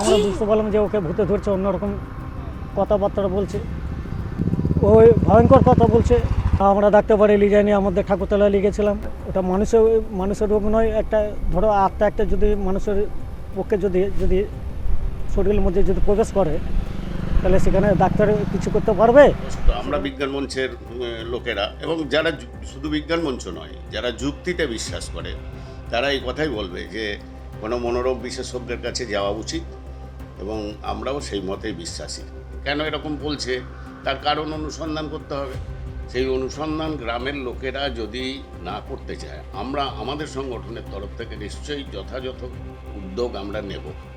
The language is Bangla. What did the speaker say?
আমরা বুঝতে পারলাম যে ওকে ভূতে ধরছে অন্যরকম কথাবার্তা বলছে। ওই ভয়ঙ্কর কথা বলছে। আমরা ডাকতে পারি নিয়ে আমাদের ঠাকুরতলায় লিখেছিলাম। ওটা মানুষের মানুষের রোগ নয় একটা ধরো আত্মা একটা যদি মানুষের পক্ষে যদি যদি শরীরের মধ্যে যদি প্রবেশ করে, তাহলে সেখানে ডাক্তার কিছু করতে পারবে? আমরা বিজ্ঞান মঞ্চের লোকেরা এবং যারা শুধু বিজ্ঞান মঞ্চ নয়, যারা যুক্তিতে বিশ্বাস করে, তারা এই কথাই বলবে যে, কোনো মনোরোগ বিশেষজ্ঞের কাছে যাওয়া উচিত এবং আমরাও সেই মতেই বিশ্বাসী। কেন এরকম বলছে? তার কারণ অনুসন্ধান করতে হবে। সেই অনুসন্ধান গ্রামের লোকেরা যদি না করতে চায়, আমরা আমাদের সংগঠনের তরফ থেকে নিশ্চয়ই যথাযথ উদ্যোগ আমরা নেব।